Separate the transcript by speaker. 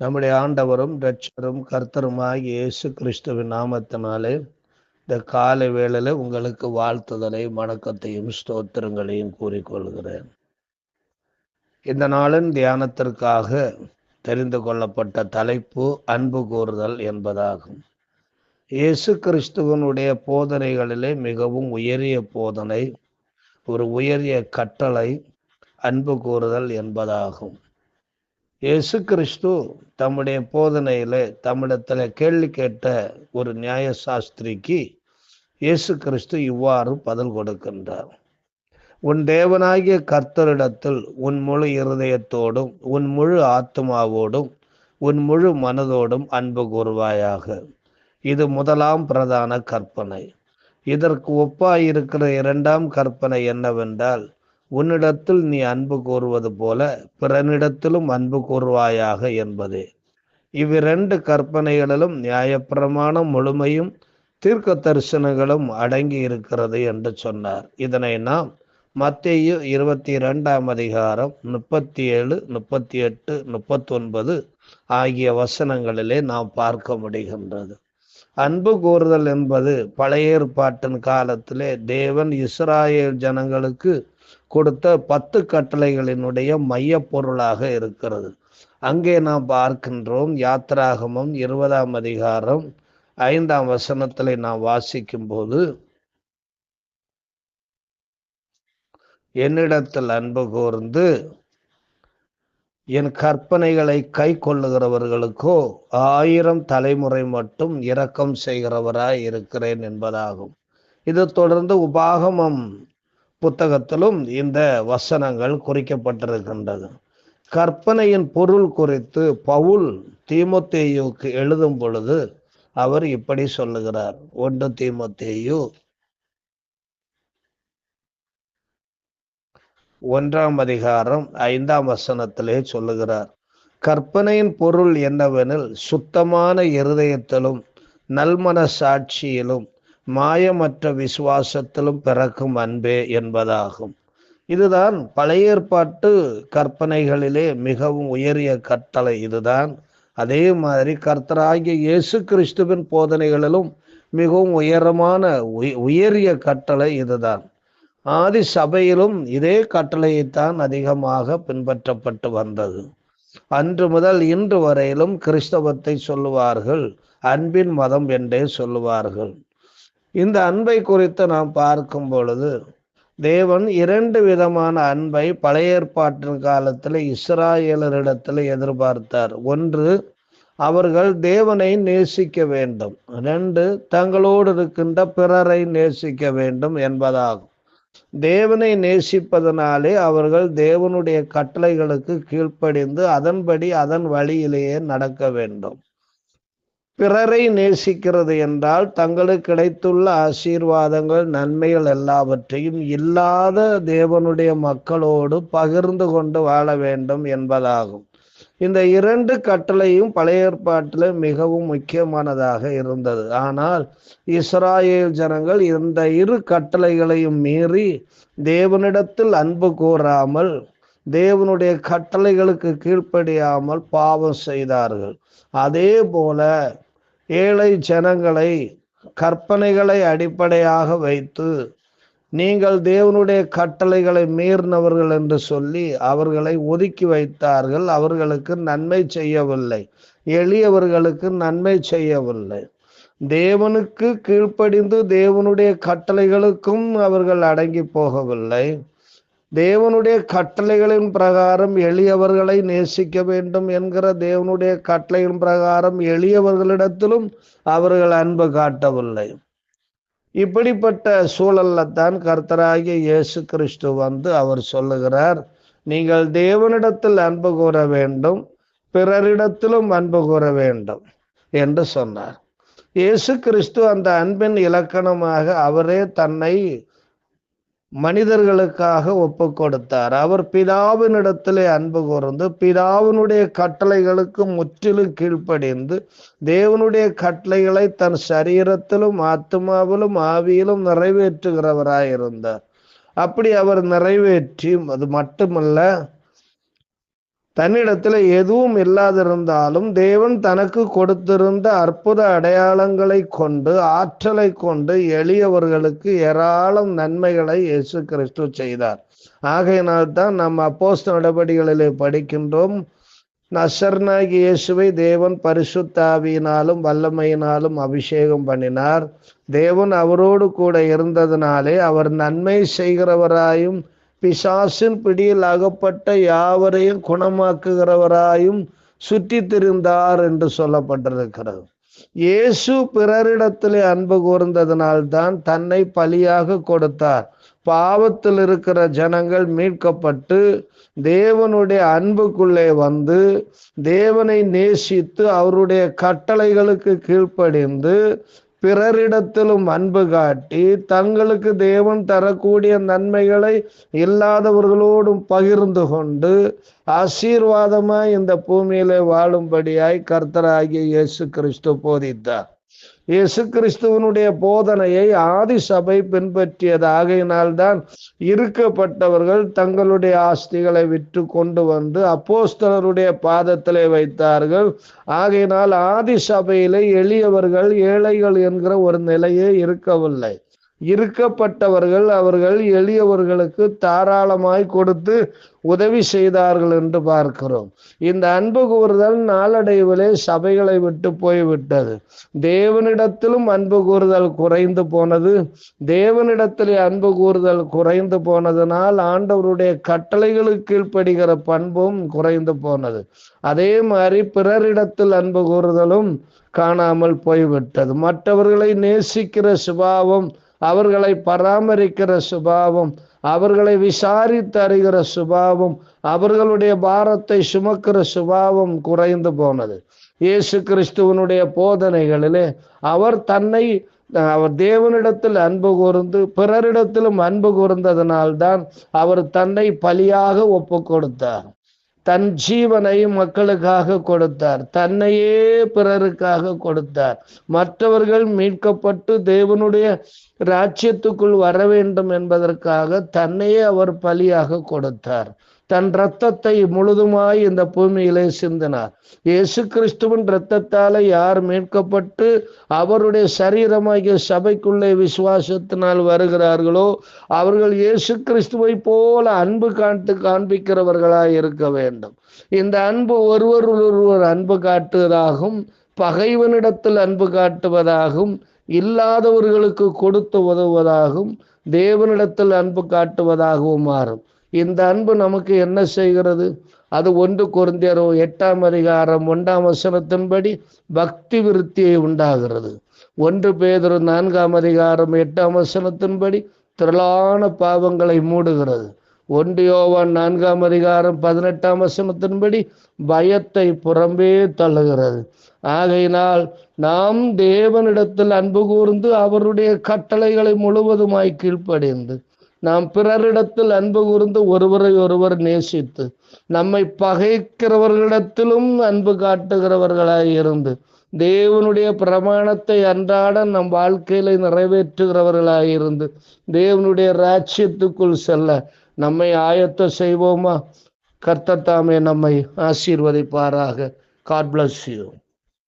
Speaker 1: நம்முடைய ஆண்டவரும் ரட்சரும் கர்த்தருமாய் இயேசு கிறிஸ்துவின் நாமத்தினாலே இந்த காலை வேளையில் உங்களுக்கு வாழ்த்துதலை வணக்கத்தையும் ஸ்தோத்திரங்களையும் கூறிக்கொள்கிறேன் இந்த நாளின் தியானத்திற்காக தெரிந்து கொள்ளப்பட்ட தலைப்பு அன்பு கூறுதல் என்பதாகும். இயேசு கிறிஸ்துவனுடைய போதனைகளிலே மிகவும் உயரிய போதனை ஒரு உயரிய கட்டளை அன்பு கூறுதல் என்பதாகும். இயேசு கிறிஸ்து தம்முடைய போதனையில தம்மிடத்துல கேள்வி கேட்ட ஒரு நியாய சாஸ்திரிக்கு இயேசு கிறிஸ்து இவ்வாறு பதில் கொடுக்கின்றார். உன் தேவனாகிய கர்த்தரிடத்தில் உன் முழு இருதயத்தோடும் உன் முழு ஆத்மாவோடும் உன் முழு மனதோடும் அன்பு கூறுவாயாக. இது முதலாம் பிரதான கற்பனை. இதற்கு ஒப்பாயிருக்கிற இரண்டாம் கற்பனை என்னவென்றால் உன்னிடத்தில் நீ அன்பு கூறுவது போல பிறனிடத்திலும் அன்பு கூறுவாயாக என்பதே. இவ்விரண்டு கற்பனைகளிலும் நியாயப்பிரமாணம் முழுமையும் தீர்க்க தரிசனங்களும் அடங்கி இருக்கிறது என்று சொன்னார். இதனை நாம் மத்திய இருபத்தி இரண்டாம் அதிகாரம் முப்பத்தி ஏழு முப்பத்தி எட்டு முப்பத்தொன்பது ஆகிய வசனங்களிலே நாம் பார்க்க முடிகின்றது. அன்பு கூறுதல் என்பது பழைய ஏற்பாட்டின் காலத்திலே தேவன் இஸ்ராயேல் ஜனங்களுக்கு கொடுத்த பத்து கட்டளைகளினுடைய மைய பொருளாக இருக்கிறது. அங்கே நாம் பார்க்கின்றோம் யாத்ராகமம் இருபதாம் அதிகாரம் ஐந்தாம் வசனத்திலே நாம் வாசிக்கும் போது என்னிடத்தில் அன்பு கூர்ந்து என் கற்பனைகளை கை கொள்ளுகிறவர்களுக்கோ ஆயிரம் தலைமுறை மட்டும் இரக்கம் செய்கிறவராய் இருக்கிறேன் என்பதாகும். இது தொடர்ந்து உபாகமம் புத்தகத்திலும் இந்த வசனங்கள் குறிக்கப்பட்டிருக்கின்றது. கற்பனையின் பொருள் குறித்து பவுல் தீமத்தேயுக்கு எழுதும் பொழுது அவர் இப்படி சொல்லுகிறார். ஒன்று தீமத்தேயு ஒன்றாம் அதிகாரம் ஐந்தாம் வசனத்திலே சொல்லுகிறார். கற்பனையின் பொருள் என்னவெனில் சுத்தமான இருதயத்திலும் நல்மன சாட்சியிலும் மாயமற்ற விசுவாசத்திலும் பிறக்கும் அன்பே என்பதாகும். இதுதான் பழைய ஏற்பாட்டு கற்பனைகளிலே மிகவும் உயரிய கட்டளை. இதுதான் அதே மாதிரி கர்த்தராகிய இயேசு கிறிஸ்துவின் போதனைகளிலும் மிகவும் உயரமான உயரிய கட்டளை இதுதான். ஆதி சபையிலும் இதே கட்டளையைத்தான் அதிகமாக பின்பற்றப்பட்டு வந்தது. அன்று முதல் இன்று வரையிலும் கிறிஸ்தவத்தை சொல்லுவார்கள் அன்பின் மதம் என்றே சொல்லுவார்கள். இந்த அன்பை குறித்து நாம் பார்க்கும் பொழுது தேவன் இரண்டு விதமான அன்பை பழைய ஏற்பாட்டின் காலத்தில் இஸ்ராயலரிடத்தில் எதிர்பார்த்தார். ஒன்று அவர்கள் தேவனை நேசிக்க வேண்டும். ரெண்டு தங்களோடு இருக்கின்ற பிறரை நேசிக்க வேண்டும் என்பதாகும். தேவனை நேசிப்பதனாலே அவர்கள் தேவனுடைய கட்டளைகளுக்கு கீழ்ப்படிந்து அதன்படி அதன் வழியிலேயே நடக்க வேண்டும். பிறரை நேசிக்கிறது என்றால் தங்களுக்கு கிடைத்துள்ள ஆசீர்வாதங்கள் நன்மைகள் எல்லாவற்றையும் இல்லாத தேவனுடைய மக்களோடு பகிர்ந்து கொண்டு வாழ வேண்டும் என்பதாகும். இந்த இரண்டு கட்டளையும் பழைய ஏற்பாட்டில் மிகவும் முக்கியமானதாக இருந்தது. ஆனால் இஸ்ராயேல் ஜனங்கள் இந்த இரு கட்டளைகளையும் மீறி தேவனிடத்தில் அன்பு கூறாமல் தேவனுடைய கட்டளைகளுக்கு கீழ்ப்படியாமல் பாவம் செய்தார்கள். அதே போல ஏழை ஜனங்களை கற்பனைகளை அடிப்படையாக வைத்து நீங்கள் தேவனுடைய கட்டளைகளை மீறினவர்கள் என்று சொல்லி அவர்களை ஒதுக்கி வைத்தார்கள். அவர்களுக்கு நன்மை செய்யவில்லை. எளியவர்களுக்கு நன்மை செய்யவில்லை. தேவனுக்கு கீழ்ப்படிந்து தேவனுடைய கட்டளைகளுக்கும் அவர்கள் அடங்கி போகவில்லை. தேவனுடைய கட்டளைகளின் பிரகாரம் எளியவர்களை நேசிக்க வேண்டும் என்கிற தேவனுடைய கட்டளையின் பிரகாரம் எளியவர்களிடத்திலும் அவர்கள் அன்பு காட்டவில்லை. இப்படிப்பட்ட சூழல்ல தான் கர்த்தராகிய இயேசு கிறிஸ்து வந்து அவர் சொல்லுகிறார் நீங்கள் தேவனிடத்தில் அன்பு கூற வேண்டும் பிறரிடத்திலும் அன்பு கூற வேண்டும் என்று சொன்னார். இயேசு கிறிஸ்து அந்த அன்பின் இலக்கணமாக அவரே தன்னை மனிதர்களுக்காக ஒப்பு கொடுத்தார் அவர் பிதாவினிடத்திலே அன்பு கூர்ந்து பிதாவினுடைய கட்டளைகளுக்கு முற்றிலும் கீழ்ப்படிந்து தேவனுடைய கட்டளைகளை தன் சரீரத்திலும் ஆத்மாவிலும் ஆவியிலும் நிறைவேற்றுகிறவராயிருந்தார். அப்படி அவர் நிறைவேற்றி அது மட்டுமல்ல தன்னிடத்தில் எதுவும் இல்லாதிருந்தாலும் தேவன் தனக்கு கொடுத்திருந்த அற்புத அடையாளங்களை கொண்டு ஆற்றலை கொண்டு எளியவர்களுக்கு ஏராளம் நன்மைகளை இயேசு கிறிஸ்து செய்தார். ஆகையினால்தான் நம்ம அப்போஸ் நடவடிக்கைகளிலே படிக்கின்றோம். நசர்னாகி இயேசுவை தேவன் பரிசுத்தாவியினாலும் வல்லமையினாலும் அபிஷேகம் பண்ணினார். தேவன் அவரோடு கூட இருந்ததினாலே அவர் நன்மை செய்கிறவராயும் பிசாசின் பிடியில் அகப்பட்ட யாவரையும் குணமாக்குகிறவராயும் சுற்றி திரிந்தார் என்று சொல்லப்பட்டிருக்கிறது. இயேசு பிறரிடத்திலே அன்பு கூர்ந்ததினால்தான் தன்னை பலியாக கொடுத்தார். பாவத்தில் இருக்கிற ஜனங்கள் மீட்கப்பட்டு தேவனுடைய அன்புக்குள்ளே வந்து தேவனை நேசித்து அவருடைய கட்டளைகளுக்கு கீழ்ப்படிந்து பிறரிடத்திலும் அன்பு காட்டி தங்களுக்கு தேவன் தரக்கூடிய நன்மைகளை இல்லாதவர்களோடும் பகிர்ந்து கொண்டு ஆசீர்வாதமாய் இந்த பூமியிலே வாழும்படியாய் கர்த்தராகிய இயேசு கிறிஸ்து போதித்தார். இயேசு கிறிஸ்துவனுடைய போதனையை ஆதி சபை பின்பற்றியது ஆகையினால்தான் இருக்கப்பட்டவர்கள் தங்களுடைய ஆஸ்திகளை விற்று கொண்டு வந்து அப்போஸ்தலருடைய பாதத்திலே வைத்தார்கள். ஆகையினால் ஆதி சபையிலே எளியவர்கள் ஏழைகள் என்கிற ஒரு நிலையே இருக்கவில்லை. இருக்கப்பட்டவர்கள் அவர்கள் எளியவர்களுக்கு தாராளமாய் கொடுத்து உதவி செய்தார்கள் என்று பார்க்கிறோம். இந்த அன்பு கூறுதல் நாளடைவிலே சபைகளை விட்டு போய்விட்டது. தேவனிடத்திலும் அன்பு கூறுதல் குறைந்து போனது. தேவனிடத்திலே அன்பு கூறுதல் குறைந்து போனதனால் ஆண்டவருடைய கட்டளைகளுக்கு கீழ்ப்படுகிற பண்பும் குறைந்து போனது. அதே மாதிரி பிறரிடத்தில் அன்பு கூறுதலும் காணாமல் போய்விட்டது. மற்றவர்களை நேசிக்கிற சுபாவம் அவர்களை பராமரிக்கிற சுபாவம் அவர்களை விசாரித்து அறிகிற சுபாவம் அவர்களுடைய பாரத்தை சுமக்கிற சுபாவம் குறைந்து போனது. இயேசு கிறிஸ்துவனுடைய போதனைகளிலே அவர் தன்னை அவர் தேவனிடத்தில் அன்பு கூர்ந்து பிறரிடத்திலும் அன்பு கூர்ந்ததனால்தான் அவர் தன்னை பலியாக ஒப்பு கொடுத்தார் தன் ஜீவனை மக்களுக்காக கொடுத்தார். தன்னையே பிறருக்காக கொடுத்தார். மற்றவர்கள் மீட்கப்பட்டு தேவனுடைய ராஜ்யத்துக்குள் வர வேண்டும் என்பதற்காக தன்னையே அவர் பலியாக கொடுத்தார். தன் இரத்தத்தை முழுதுமாய் இந்த பூமியிலே சிந்தினார். இயேசு கிறிஸ்துவின் இரத்தத்தால யார் மீட்கப்பட்டு அவருடைய சரீரமாகிய சபைக்குள்ளே விசுவாசத்தினால் வருகிறார்களோ அவர்கள் இயேசு கிறிஸ்துவை போல அன்பு காட்டு காண்பிக்கிறவர்களாய் இருக்க வேண்டும். இந்த அன்பு ஒருவர் ஒருவர் அன்பு காட்டுவதாகும் பகைவனிடத்தில் அன்பு காட்டுவதாகும் இல்லாதவர்களுக்கு கொடுத்து உதவுவதாகவும் தேவனிடத்தில் அன்பு காட்டுவதாகவும் மாறும். இந்த அன்பு நமக்கு என்ன செய்கிறது? அது ஒன்று குறைந்தரோ எட்டாம் அதிகாரம் ஒன்றாம் வசனத்தின்படி பக்தி விருத்தியை உண்டாகிறது. ஒன்று பேதொரு நான்காம் அதிகாரம் எட்டாம் வசனத்தின்படி திரளான பாவங்களை மூடுகிறது. ஒன்று யோவான் நான்காம் அதிகாரம் பதினெட்டாம் வசனத்தின்படி பயத்தை புறம்பே தள்ளுகிறது. ஆகையினால் நாம் தேவனிடத்தில் அன்பு கூர்ந்து அவருடைய கட்டளைகளை முழுவதுமாய் கீழ்ப்படைந்து நாம் பிறரிடத்தில் அன்பு கூர்ந்து ஒருவரை ஒருவர் நேசித்து நம்மை பகைக்கிறவர்களிடத்திலும் அன்பு காட்டுகிறவர்களாய் இருந்து தேவனுடைய பிரமாணத்தை அன்றாட நம் வாழ்க்கையில நிறைவேற்றுகிறவர்களாய் இருந்து தேவனுடைய ராஜ்யத்துக்குள் செல்ல நம்மை ஆயத்த செய்வோமா? கர்த்தத்தாமே நம்மை ஆசீர்வதிப்பாராக. God bless you